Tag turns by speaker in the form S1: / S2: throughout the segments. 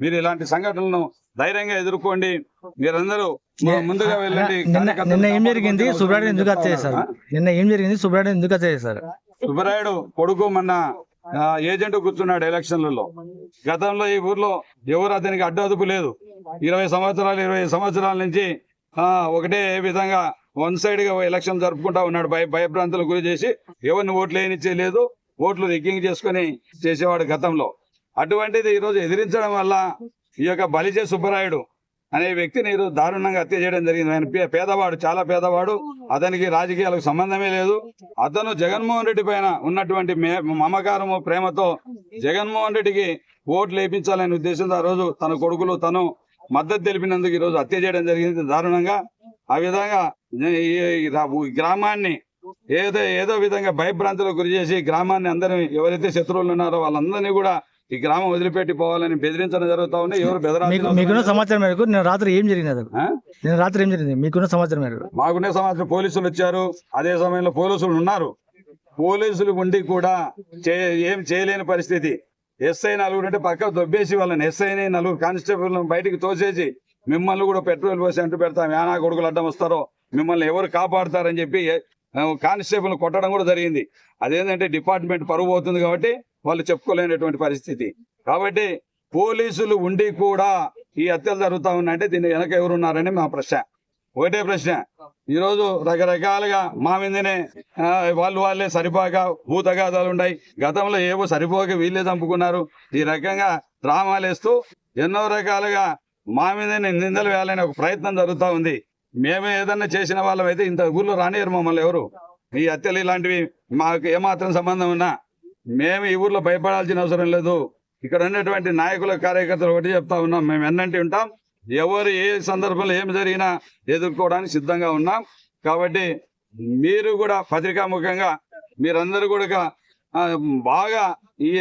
S1: మీరు ఇలాంటి సంఘటనలను ధైర్యంగా ఎదుర్కోండి. మీరందరూ ముందుగా వెళ్ళండి.
S2: నిన్న ఏం జరిగింది? సుబ్రాయుడు ఎందుకు
S1: ఆ?
S2: నిన్న ఏం జరిగింది? సుబ్రాయుడు ఎందుకు సార్
S1: సుబ్బరాయుడు కొడుకు మొన్న ఏజెంట్ కూర్చున్నాడు ఎలక్షన్లలో. గతంలో ఈ ఊర్లో ఎవరు అతనికి అడ్డు అదుపు లేదు. ఇరవై సంవత్సరాలు ఇరవై సంవత్సరాల నుంచి ఆ, ఒకటే విధంగా వన్ సైడ్గా ఎలక్షన్ జరుపుకుంటా ఉన్నాడు. భయ భయభ్రాంతులకు గురి చేసి ఎవరిని ఓట్లు వేయనిచ్చే లేదు. ఓట్లు రిగ్గింగ్ చేసుకుని చేసేవాడు గతంలో. అటువంటిది ఈరోజు ఎదిరించడం వల్ల ఈ యొక్క బలిజే సుబ్బరాయుడు అనే వ్యక్తిని ఈరోజు దారుణంగా హత్య చేయడం జరిగింది. ఆయన పేదవాడు చాలా పేదవాడు. అతనికి రాజకీయాలకు సంబంధమే లేదు. అతను జగన్మోహన్ రెడ్డి పైన ఉన్నటువంటి మే- మమకారము ప్రేమతో జగన్మోహన్ రెడ్డికి ఓట్లు వేయించాలనే ఉద్దేశంతో ఆ రోజు తన కొడుకులు తను మద్దతు తెలిపినందుకు ఈ రోజు హత్య చేయడం జరిగింది దారుణంగా. ఆ విధంగా ఈ- గ్రామాన్ని ఏదో ఏదో విధంగా భయభ్రాంతులకు గురి చేసి గ్రామాన్ని అందరినీ ఎవరైతే శత్రువులు ఉన్నారో వాళ్ళందరినీ కూడా ఈ గ్రామం వదిలిపెట్టి పోవాలని బెదిరించడం జరుగుతా ఉంది ఎవరు బెదరాల్సిన
S2: మీకున్న. సమాచారం మేరకు నిన్న రాత్రి ఏం జరిగింది? నిన్న రాత్రి ఏం జరిగింది? మీకున్న సమాచారం మేరకు?
S1: మాకునే సమాచారం పోలీసులు వచ్చారు. అదే సమయంలో పోలీసులు ఉన్నారు. పోలీసులు ఉండి కూడా ఏం చేయలేని పరిస్థితి. ఎస్ఐ నలుగురు అంటే పక్క దొబ్బేసి వాళ్ళని ఎస్ఐని నలుగురు కానిస్టేబుల్ బయటికి తోసేసి మిమ్మల్ని కూడా పెట్రోల్ పోసి అంటూ పెడతాం. ఏనా కొడుకులు అడ్డం వస్తారో మిమ్మల్ని ఎవరు కాపాడుతారని చెప్పి కానిస్టేబుల్ కొట్టడం కూడా జరిగింది. అదేంటంటే డిపార్ట్మెంట్ పరువు అవుతుంది కాబట్టి వాళ్ళు చెప్పుకోలేనటువంటి పరిస్థితి. కాబట్టి పోలీసులు ఉండి కూడా ఈ హత్యలు జరుగుతూ ఉన్నాయంటే దీని వెనక ఎవరున్నారని మా ప్రశ్న. ఒకటే ప్రశ్న. ఈ రోజు రకరకాలుగా మా మీదనే వాళ్ళు వాళ్ళే సరిపోక భూతగాదాలు ఉన్నాయి గతంలో ఏవో సరిపోక వీళ్ళే చంపుకున్నారు. ఈ రకంగా డ్రామాలు వేస్తూ ఎన్నో రకాలుగా మా మీదనే నిందలు వేయాలనే ఒక ప్రయత్నం జరుగుతా ఉంది. మేము ఏదన్నా చేసిన వాళ్ళం అయితే ఇంత ఊర్లో రానియరు మమ్మల్ని ఎవరు. ఈ హత్యలు ఇలాంటివి మాకు ఏమాత్రం సంబంధం ఉన్నా మేము ఈ ఊర్లో భయపడాల్సిన అవసరం లేదు. ఇక్కడ ఉన్నటువంటి నాయకుల కార్యకర్తలు ఒకటి చెప్తా ఉన్నాం. మేము ఎన్నంటి ఉంటాం. ఎవరు ఏ సందర్భంలో ఏమి జరిగినా ఎదుర్కోవడానికి సిద్ధంగా ఉన్నాం. కాబట్టి మీరు కూడా పత్రికాముఖంగా మీరందరూ కూడా బాగా ఈ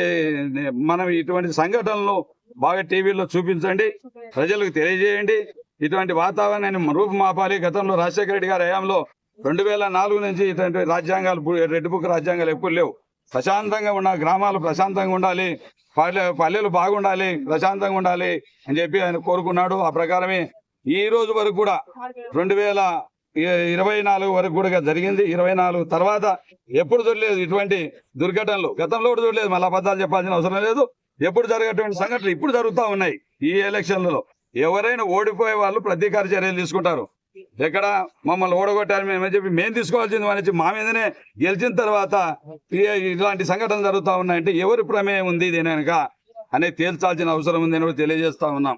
S1: మనం ఇటువంటి సంఘటనలు బాగా టీవీలో చూపించండి. ప్రజలకు తెలియజేయండి. ఇటువంటి వాతావరణాన్ని రూపుమాపాలి గతంలో రాజశేఖర రెడ్డి గారి హయాంలో రెండు వేల నాలుగు నుంచి ఇటువంటి రాజ్యాంగాలు పు- రెడ్ బుక్ రాజ్యాంగాలు ఎప్పుడు లేవు. ప్రశాంతంగా ఉన్న గ్రామాలు ప్రశాంతంగా ఉండాలి. పల్లె పల్లెలు బాగుండాలి ప్రశాంతంగా ఉండాలి అని చెప్పి ఆయన కోరుకున్నాడు. ఆ ప్రకారమే ఈ రోజు వరకు కూడా రెండు వేల ఇరవై నాలుగు వరకు కూడా జరిగింది. ఇరవై నాలుగు తర్వాత ఎప్పుడు చూడలేదు ఇటువంటి దుర్ఘటనలు. గతంలో కూడా చూడలేదు మళ్ళీ అబద్ధాలు చెప్పాల్సిన అవసరం లేదు. ఎప్పుడు జరిగేటువంటి సంఘటనలు ఇప్పుడు జరుగుతూ ఉన్నాయి ఈ ఎలక్షన్లలో. ఎవరైనా ఓడిపోయే వాళ్ళు ప్రతీకార చర్యలు తీసుకుంటారు. ఎక్కడ? మమ్మల్ని ఓడగొట్టారు మేము చెప్పి మేము తీసుకోవాల్సింది అని మా మీదనే గెలిచిన తర్వాత ఇలాంటి సంఘటనలు జరుగుతూ ఉన్నాయంటే ఎవరి ప్రమేయం ఉంది దీని వెనక అనేది తేల్చాల్సిన అవసరం ఉంది అని కూడా తెలియజేస్తా ఉన్నాం.